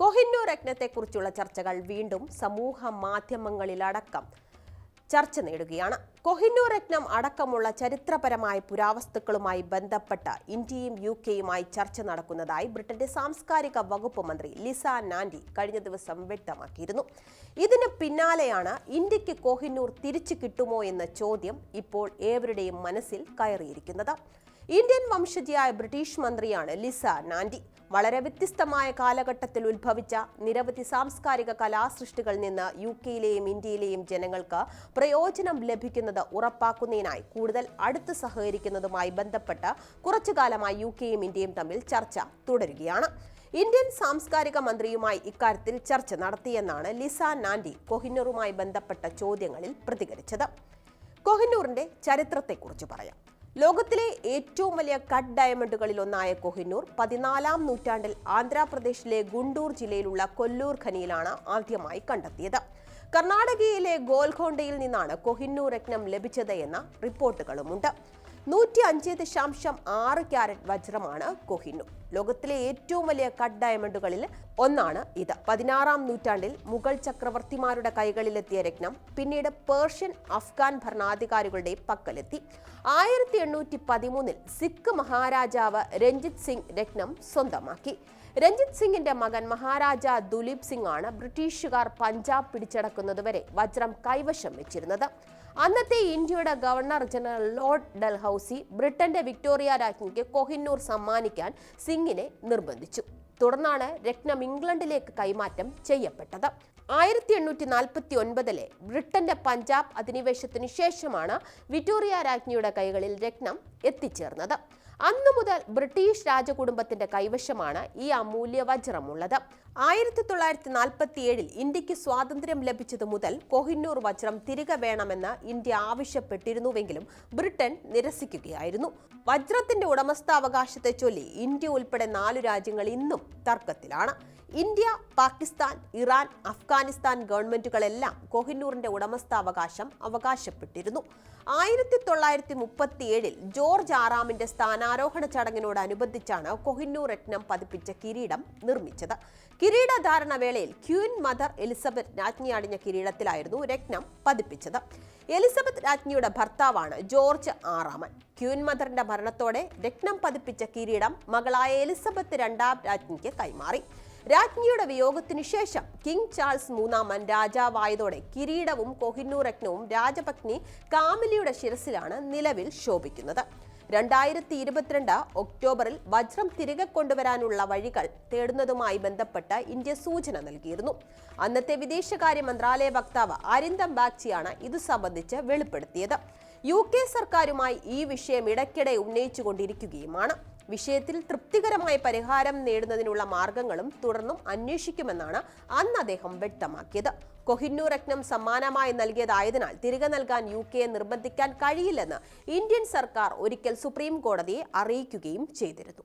കൊഹിന്നൂർ രത്നത്തെക്കുറിച്ചുള്ള ചർച്ചകൾ വീണ്ടും സമൂഹ മാധ്യമങ്ങളിലടക്കം ചർച്ച നേടുകയാണ്. കൊഹിന്നൂർ രത്നം അടക്കമുള്ള ചരിത്രപരമായ പുരാവസ്തുക്കളുമായി ബന്ധപ്പെട്ട് ഇന്ത്യയും യു കെയുമായി ചർച്ച നടക്കുന്നതായി ബ്രിട്ടന്റെ സാംസ്കാരിക വകുപ്പ് മന്ത്രി ലിസ നാൻഡി കഴിഞ്ഞ ദിവസം വ്യക്തമാക്കിയിരുന്നു. ഇതിന് പിന്നാലെയാണ് ഇന്ത്യയ്ക്ക് കൊഹിന്നൂർ തിരിച്ചു കിട്ടുമോ എന്ന ചോദ്യം ഇപ്പോൾ ഏവരുടെയും മനസ്സിൽ കയറിയിരിക്കുന്നത്. ഇന്ത്യൻ വംശജയായ ബ്രിട്ടീഷ് മന്ത്രിയാണ് ലിസ നാൻഡി. വളരെ വ്യത്യസ്തമായ കാലഘട്ടത്തിൽ ഉത്ഭവിച്ച നിരവധി സാംസ്കാരിക കലാസൃഷ്ടികളിൽ നിന്ന് യു കെയിലെയും ഇന്ത്യയിലെയും ജനങ്ങൾക്ക് പ്രയോജനം ലഭിക്കുന്നത് ഉറപ്പാക്കുന്നതിനായി കൂടുതൽ അടുത്ത് സഹകരിക്കുന്നതുമായി ബന്ധപ്പെട്ട് കുറച്ചു കാലമായി യു കെയും ഇന്ത്യയും തമ്മിൽ ചർച്ച തുടരുകയാണ്. ഇന്ത്യൻ സാംസ്കാരിക മന്ത്രിയുമായി ഇക്കാര്യത്തിൽ ചർച്ച നടത്തിയെന്നാണ് ലിസ നാൻഡി കൊഹിന്നൂറുമായി ബന്ധപ്പെട്ട ചോദ്യങ്ങളിൽ പ്രതികരിച്ചത്. കൊഹിന്നൂറിന്റെ ചരിത്രത്തെക്കുറിച്ച് പറയാം. ലോകത്തിലെ ഏറ്റവും വലിയ കട്ട് ഡയമണ്ടുകളിൽ ഒന്നായ കൊഹിന്നൂർ പതിനാലാം നൂറ്റാണ്ടിൽ ആന്ധ്രാപ്രദേശിലെ ഗുണ്ടൂർ ജില്ലയിലുള്ള കൊല്ലൂർ ഖനിയിലാണ് ആദ്യമായി കണ്ടെത്തിയത്. കർണാടകയിലെ ഗോൽഖോണ്ടയിൽ നിന്നാണ് കൊഹിന്നൂർ രത്നം ലഭിച്ചത് എന്ന റിപ്പോർട്ടുകളുമുണ്ട്. നൂറ്റി അഞ്ച് ദശാംശം ആറ് ക്യാരറ്റ് വജ്രമാണ് കൊഹിന്നൂർ ലോകത്തിലെ ഏറ്റവും വലിയ കട്ട് ഡയമണ്ടുകളിൽ ഒന്നാണ് ഇത്. പതിനാറാം നൂറ്റാണ്ടിൽ മുഗൾ ചക്രവർത്തിമാരുടെ കൈകളിലെത്തിയ രത്നം പിന്നീട് പേർഷ്യൻ അഫ്ഗാൻ ഭരണാധികാരികളുടെ പക്കലെത്തി. ആയിരത്തി എണ്ണൂറ്റി പതിമൂന്നിൽ സിഖ് മഹാരാജാവ് രഞ്ജിത് സിംഗ് രത്നം സ്വന്തമാക്കി. രഞ്ജിത് സിംഗിന്റെ മകൻ മഹാരാജ ദുലീപ് സിംഗ് ആണ് ബ്രിട്ടീഷുകാർ പഞ്ചാബ് പിടിച്ചടക്കുന്നതുവരെ വജ്രം കൈവശം വെച്ചിരുന്നത്. അന്നത്തെ ഇന്ത്യയുടെ ഗവർണർ ജനറൽ ലോർഡ് ഡൽഹൌസി ബ്രിട്ടന്റെ വിക്ടോറിയ രാജ്ഞിക്ക് കൊഹിന്നൂർ സമ്മാനിക്കാൻ സിംഗിനെ നിർബന്ധിച്ചു. തുടർന്നാണ് രത്നം ഇംഗ്ലണ്ടിലേക്ക് കൈമാറ്റം ചെയ്യപ്പെട്ടത്. ആയിരത്തി എണ്ണൂറ്റി നാൽപ്പത്തി ഒൻപതിലെ ബ്രിട്ടന്റെ പഞ്ചാബ് അധിനിവേശത്തിനു ശേഷമാണ് വിക്ടോറിയ രാജ്ഞിയുടെ കൈകളിൽ രത്നം എത്തിച്ചേർന്നത്. അന്നു മുതൽ ബ്രിട്ടീഷ് രാജകുടുംബത്തിന്റെ കൈവശമാണ് ഈ അമൂല്യ വജ്രമുള്ളത്. ആയിരത്തി തൊള്ളായിരത്തി നാൽപ്പത്തി ഏഴിൽ ഇന്ത്യയ്ക്ക് സ്വാതന്ത്ര്യം ലഭിച്ചതു മുതൽ കൊഹിന്നൂർ വജ്രം തിരികെ വേണമെന്ന് ഇന്ത്യ ആവശ്യപ്പെട്ടിരുന്നുവെങ്കിലും ബ്രിട്ടൻ നിരസിക്കുകയായിരുന്നു. വജ്രത്തിന്റെ ഉടമസ്ഥാവകാശത്തെ ചൊല്ലി ഇന്ത്യ ഉൾപ്പെടെ നാലു രാജ്യങ്ങൾ ഇന്നും തർക്കത്തിലാണ്. ഇന്ത്യ പാകിസ്ഥാൻ ഇറാൻ അഫ്ഗാനിസ്ഥാൻ ഗവൺമെന്റുകളെല്ലാം കൊഹിന്നൂറിന്റെ ഉടമസ്ഥാവകാശം അവകാശപ്പെട്ടിരുന്നു. ആയിരത്തി തൊള്ളായിരത്തി മുപ്പത്തിയേഴിൽ ജോർജ് ആറാമിന്റെ സ്ഥാനാരോഹണ ചടങ്ങിനോടനുബന്ധിച്ചാണ് കൊഹിന്നൂർ രത്നം പതിപ്പിച്ച കിരീടം നിർമ്മിച്ചത്. കിരീടധാരണ വേളയിൽ ക്യൂൻ മദർ എലിസബത്ത് രാജ്ഞി അണിഞ്ഞ കിരീടത്തിലായിരുന്നു രത്നം പതിപ്പിച്ചത്. എലിസബത്ത് രാജ്ഞിയുടെ ഭർത്താവാണ് ജോർജ് ആറാമൻ ക്യൂൻ മദറിന്റെ മരണത്തോടെ രത്നം പതിപ്പിച്ച കിരീടം മകളായ എലിസബത്ത് രണ്ടാം രാജ്ഞിക്ക് കൈമാറി. രാജ്ഞിയുടെ വിയോഗത്തിനു ശേഷം കിങ് ചാൾസ് മൂന്നാമൻ രാജാവായതോടെ കിരീടവും കൊഹിന്നൂർ രത്നവും രാജപത്നി കാമിലിയുടെ ശിരസിലാണ് നിലവിൽ ശോഭിക്കുന്നത്. രണ്ടായിരത്തി ഇരുപത്തിരണ്ട് ഒക്ടോബറിൽ വജ്രം തിരികെ കൊണ്ടുവരാനുള്ള വഴികൾ തേടുന്നതുമായി ബന്ധപ്പെട്ട് ഇന്ത്യ സൂചന നൽകിയിരുന്നു. അന്നത്തെ വിദേശകാര്യ മന്ത്രാലയ വക്താവ് അരിന്ദം ബാഗ്ചിയാണ് ഇത് സംബന്ധിച്ച് വെളിപ്പെടുത്തിയത്. യു കെ സർക്കാരുമായി ഈ വിഷയം ഇടയ്ക്കിടെ ഉന്നയിച്ചുകൊണ്ടിരിക്കുകയുമാണ്. വിഷയത്തിൽ തൃപ്തികരമായ പരിഹാരം നേടുന്നതിനുള്ള മാർഗങ്ങളും തുടർന്നും അന്വേഷിക്കുമെന്നാണ് അന്ന് അദ്ദേഹം വ്യക്തമാക്കിയത്. കൊഹിന്നൂർ രത്നം സമ്മാനമായി നൽകിയതായതിനാൽ തിരികെ നൽകാൻ യു കെയെ നിർബന്ധിക്കാൻ കഴിയില്ലെന്ന് ഇന്ത്യൻ സർക്കാർ ഒരിക്കൽ സുപ്രീം കോടതിയെ അറിയിക്കുകയും ചെയ്തിരുന്നു.